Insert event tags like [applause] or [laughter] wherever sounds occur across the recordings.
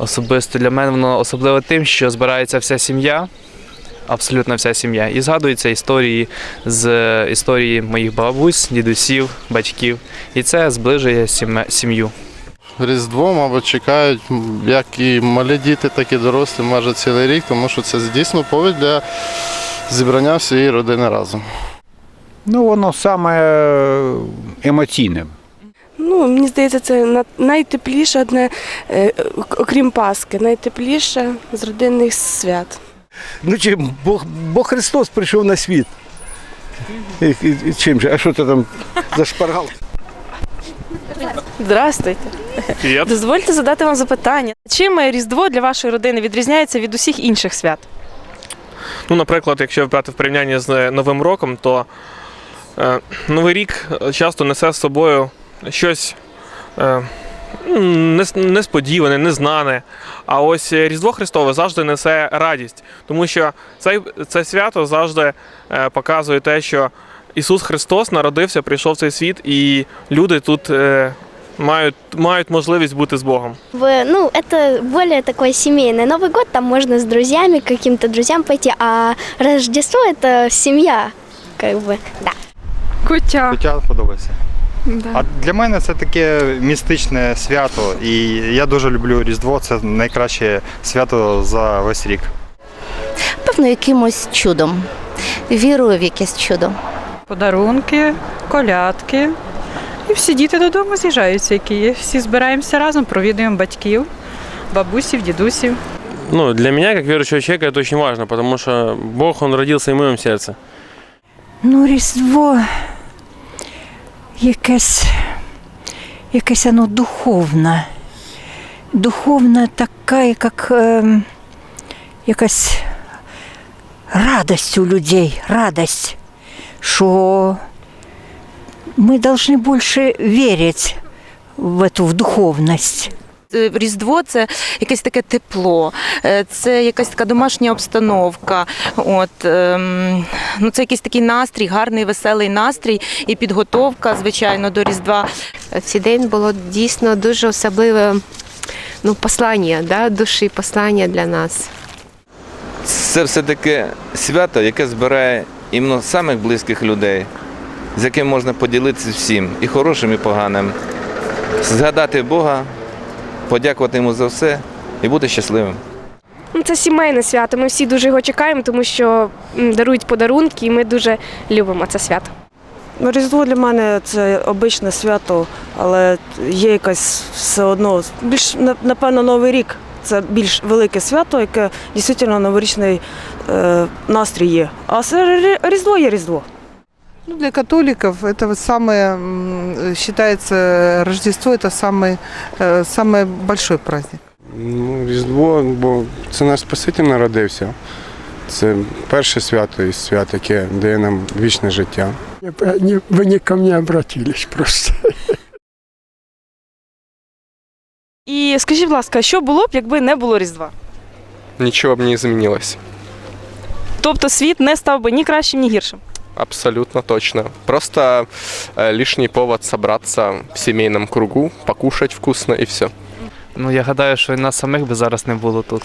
Особисто для мене воно особливо тим, що збирається вся сім'я, абсолютно вся сім'я, і згадуються історії з історії моїх бабусь, дідусів, батьків. І це зближує сім'ю. Різдво, мабуть, чекають як і малі діти, так і дорослі майже цілий рік, тому що це дійсно повід для зібрання всієї родини разом. Ну, воно саме е, емоційне. Ну, мені здається, це найтепліше одне, е, окрім Пасхи, найтепліше з родинних свят. Ну чим Бог, Бог Христос прийшов на світ. І, і, і чим же? А що ти там за шпаргал? Здравствуйте. Дозвольте задати вам запитання. Чим Різдво для вашої родини відрізняється від усіх інших свят? Ну, наприклад, якщо брати в порівнянні з Новим роком, то е, Новий рік часто несе з собою щось е, м, нес- несподіване, незнане. А ось Різдво Христове завжди несе радість, тому що цей, це свято завжди е, показує те, що Ісус Христос народився, прийшов в цей світ, і люди тут е, мають, мають можливість бути з Богом. В- Ну, это более такой семейный. Новый год там можно с друзьями, к каким-то друзьям пойти, а Рождество это семья, как бы, да. Куття. Життя подобається. Да. А для мене це таке містичне свято, і я дуже люблю Різдво. Це найкраще свято за весь рік. Певно, якимось чудом. Вірую в якесь чудо. Подарунки, колядки. І всі діти додому з'їжджаються, які є. Всі збираємося разом, провідуємо батьків, бабусів, дідусів. Ну, для меня, как верующего человека, это очень важно, потому что Бог, Он родился и в моем сердце. Ну, Різдво якесь, якесь оно духовне. Духовне така, як е, якась радость у людей, радость, що ми повинні більше вірити в эту в духовність. Е, Різдво це якесь таке тепло, е, це якась така домашня обстановка. От, ем, ну, це якийсь такий настрій, гарний, веселий настрій і підготовка, звичайно, до Різдва. В цей день було дійсно дуже особливе ну, послання, да, душі, послання для нас. Це все таке свято, яке збирає іменно самих близьких людей, з яким можна поділитися всім, і хорошим, і поганим. Згадати Бога, подякувати йому за все і бути щасливим. Ну, Це сімейне свято. Ми всі дуже його чекаємо, тому що дарують подарунки, і ми дуже любимо це свято. Ну, Різдво для мене це обичне свято, але є якась все одно більш напевно Новий рік. Це більш велике свято, яке дійсно новорічний е, настрій є. А це Різдво є Різдво. Ну, для католиков это вот самое, м, считается, Рождество это самый, э, самый большой праздник. Ну, Різдво, бо це наш Спаситель народився. Це перше свято із свят, яке дає нам вічне життя. Ви не ко мне обратились просто. І скажіть, будь ласка, що було б, якби не було Різдва? Ничего бы не изменилось. Тобто світ не став би ні кращим, ні гіршим. Абсолютно точно. Просто э, лишний повод собраться в семейном кругу, покушать вкусно и все. Ну, я гадаю, що і нас самих би зараз не було тут.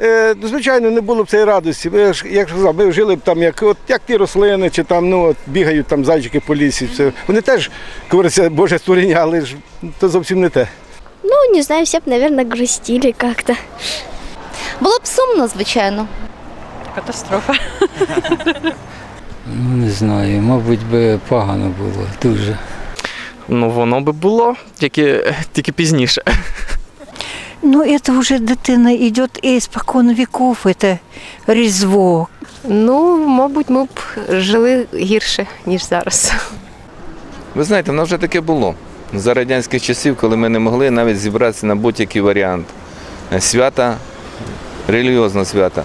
Е, ну, звичайно, не було б цієї радості. Ви ж, як сказав, ми жили б там, як, от, як ті рослини, чи там ну, от, бігають там зайчики по лісі. Все. Вони теж говориться, Боже створіння, але ж то зовсім не те. Ну, не знаю, все бы, наверное, грустили как-то. Було б сумно, звичайно. Катастрофа. [laughs] Ну, не знаю, мабуть, би погано було дуже. Ну, воно би було, тільки, тільки пізніше. Ну, это уже дитина йде із-покон віков, це Різдво. Ну, мабуть, ми б жили гірше, ніж зараз. Ви знаєте, воно вже таке було. За радянських часів, коли ми не могли навіть зібратися на будь-який варіант свята, релігіозного свята.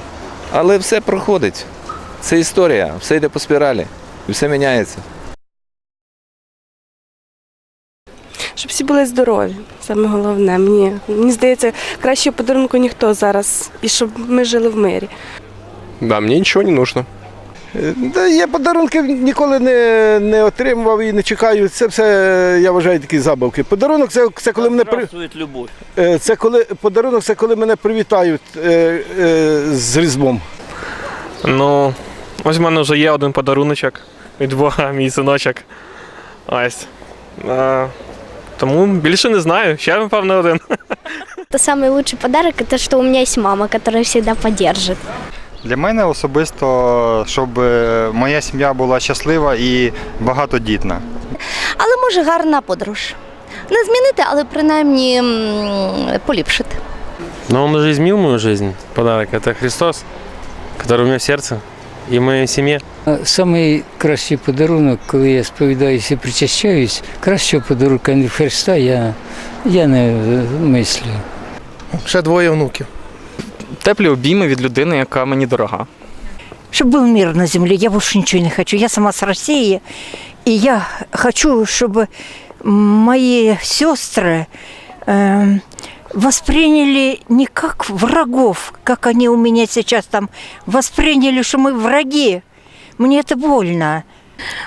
Але все проходить. Це історія, все йде по спіралі, і все міняється. Щоб всі були здорові. Саме головне. Мені, мені здається, кращого подарунку ніхто зараз, і щоб ми жили в мирі. Да, мне ничего не нужно. Е, Та я подарунки ніколи не, не отримував і не чекаю. Це все, я вважаю, такі забавки. Подарунок це, це коли мене при... любов. Е, Це коли подарунок, це коли мене привітають е, е, з Різдвом. Ну, ось в мене вже є один подаруночок від Бога, [laughs] мій синочок. Ось. Е, тому більше не знаю. Ще, напевно, один. [laughs] Это самый лучший подарок, это что у меня есть мама, которая всегда поддержит. Для мене особисто, щоб е, моя сім'я була щаслива і багатодітна. Але може гарна подорож. Не змінити, але принаймні м, поліпшити. Но он уже изменил мою жизнь. Подарок это Христос, который у меня в сердце и в моей семье. Самий кращий подарунок, коли я сповідаюся і причащаюсь, кращого подарунка від Христа я, я не мислю. Ще двоє внуків. Теплі обійми від людини, яка мені дорога. Чтобы был мир на земле, я больше ничего не хочу. Я сама с России, и я хочу, чтобы мои сестры эм, восприняли не как врагов, как они у меня сейчас там восприняли, что мы враги. Мне это больно.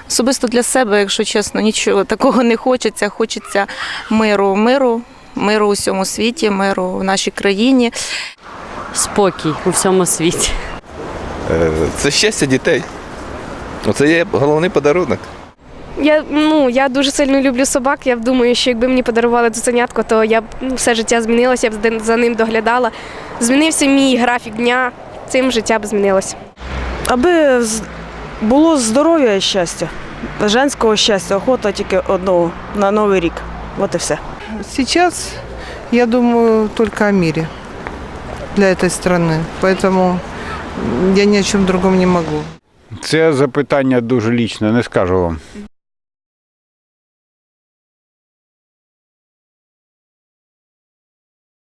Особисто для себе, якщо чесно, нічого такого не хочеться. Хочеться миру, миру, миру у всьому світі, миру в нашій країні. Спокій у всьому світі. Е, Це щастя дітей. Оце є головний подарунок. Я, ну, я дуже сильно люблю собак. Я думаю, що якби мені подарували цуценятко, то я б ну, все життя змінилося, я б за- за ним доглядала. Змінився мій графік дня, цим життя б змінилося. Аби з- було здоров'я і щастя, женського щастя, охота тільки одного на Новий рік. От і все. Сейчас я думаю только о мире для этой страны. Поэтому я ни о чем другом не могу. Це запитання дуже лічне, не скажу вам.